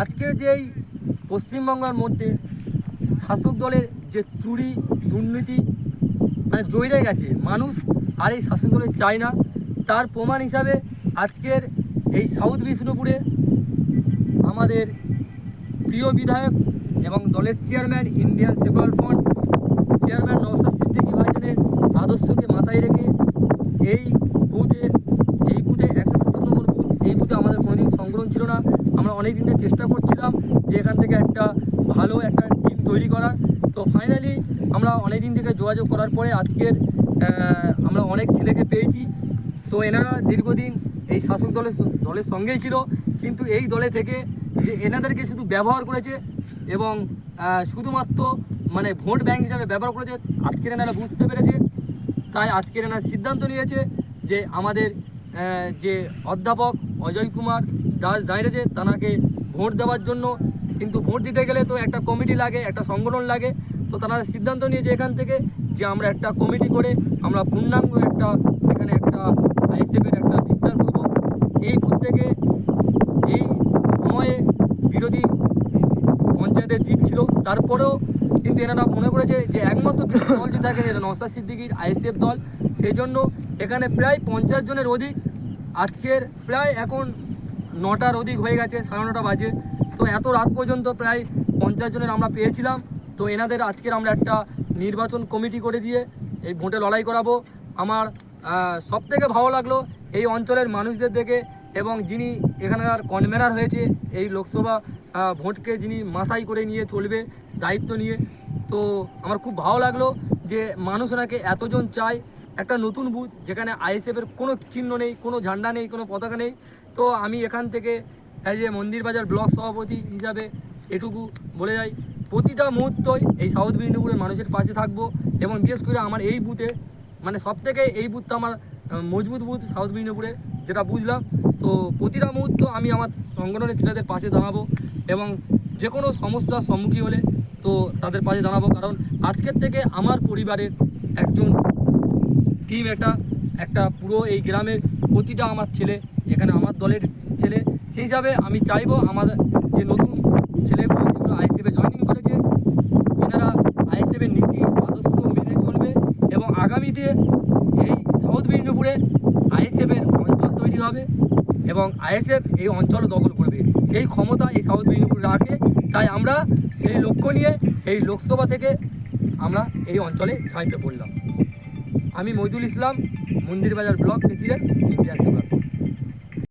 আজকের যেই পশ্চিমবঙ্গের মধ্যে শাসক দলের যে চুরি, দুর্নীতি মানে জড়িয়ে গেছে, মানুষ আর এই শাসক দলের চায় না। তার প্রমাণ হিসাবে আজকের এই সাউথ বিষ্ণুপুরে আমাদের প্রিয় বিধায়ক এবং দলের chairman, Indian secular front chairman Nawsad Siddiqui ভাইজানের আদর্শকে মাথায় রেখে এই বুথে এই বুথে একশো সাতান্ন নম্বর বুথ, এই বুথে আমাদের কোনোদিন সংগ্রহ ছিল না। আমরা অনেক দিন থেকে চেষ্টা করছিলাম যে এখান থেকে একটা ভালো একটা টিম তৈরি করার। তো ফাইনালি আমরা অনেক দিন থেকে যোগাযোগ করার পরে আজকের আমরা অনেক ছেলেকে পেয়েছি। তো এনারা দীর্ঘদিন এই শাসক দলের দলের সঙ্গেই ছিল। কিন্তু এই দলে থেকে যে এনাদেরকে শুধু ব্যবহার করেছে এবং শুধুমাত্র মানে ভোট ব্যাংক হিসাবে ব্যবহার করেছে, আজকের এনারা বুঝতে পেরেছে। তাই আজকের এনারা সিদ্ধান্ত নিয়েছে যে আমাদের যে অধ্যাপক অজয় কুমার দাস দাঁড়িয়েছে তানাকে ভোট দেওয়ার জন্য, কিন্তু ভোট দিতে গেলে তো একটা কমিটি লাগে, একটা সংগঠন লাগে। তো তারা সিদ্ধান্ত নিয়েছে এখান থেকে যে আমরা একটা কমিটি করে আমরা পূর্ণাঙ্গ একটা, এখানে একটা আইএসএফের একটা বিস্তার করব। এই বুথ থেকে এই সময়ে বিরোধী পঞ্চায়েতের জিত ছিল। তারপরেও কিন্তু এনারা মনে করেছে যে একমাত্র বিরোধী দল যে থাকে নস্তার সিদ্দিকির আইএসএফ দল। সেই জন্য এখানে প্রায় পঞ্চাশ জনের অধিক আজকের প্রায় এখন নটার অধিক হয়ে গেছে, সাড়ে নটা বাজে। তো এত রাত পর্যন্ত প্রায় পঞ্চাশ জনের আমরা পেয়েছিলাম। তো এনাদের আজকের আমরা একটা নির্বাচন কমিটি করে দিয়ে এই ভোটে লড়াই করাবো। আমার সব থেকে ভালো লাগল এই অঞ্চলের মানুষদের দেখে এবং যিনি এখানকার কনভেনার হয়েছে, এই লোকসভা ভোটকে যিনি মাথায় করে নিয়ে চলবে, দায়িত্ব নিয়ে। তো আমার খুব ভালো লাগল যে মানুষ ওনাকে এতজন চায়। একটা নতুন বুথ, যেখানে আইএসএফের কোনো চিহ্ন নেই, কোনো ঝান্ডা নেই, কোনো পতাকা নেই। তো আমি এখান থেকে অ্যাজ এ মন্দির বাজার ব্লক সভাপতি হিসাবে এটুকু বলে যাই। প্রতিটা মুহূর্তই এই সাউথ মেদিনীপুরের মানুষের পাশে থাকব এবং বিশেষ করে আমার এই বুথে মানে সব থেকে এই বুথটা আমার মজবুত বুথ সাউথ মেদিনীপুরে যেটা বুঝলাম। তো প্রতিটা মুহূর্ত আমি আমার সংগঠনের ছেলেদের পাশে দাঁড়াবো এবং যে কোনো সমস্যার সম্মুখীন হলে তো তাদের পাশে দাঁড়াবো। কারণ আজকের থেকে আমার পরিবারের একজন টিম একটা একটা পুরো এই গ্রামের প্রতিটা আমার ছেলে, এখানে আমার দলের ছেলে। সেই হিসাবে আমি চাইব আমাদের যে নতুন ছেলেগুলো যেগুলো আইএসএফে জয়েনিং করেছে, এনারা আইএসএফের নীতি, আদর্শ মেনে চলবে এবং আগামীতে এই সাউথ মেদিনীপুরে আইএসএফের অঞ্চল তৈরি হবে এবং আইএসএফ এই অঞ্চল দখল করবে। সেই ক্ষমতা এই সাউথ মেদিনীপুর রাখে, তাই আমরা সেই লক্ষ্য নিয়ে এই লোকসভা থেকে আমরা এই অঞ্চলে ঝাঁপিয়ে পড়লাম। আমি মইদুল ইসলাম মন্দির বাজার ব্লক প্রেসিডেন্ট ইন্ডিয়া সেবা।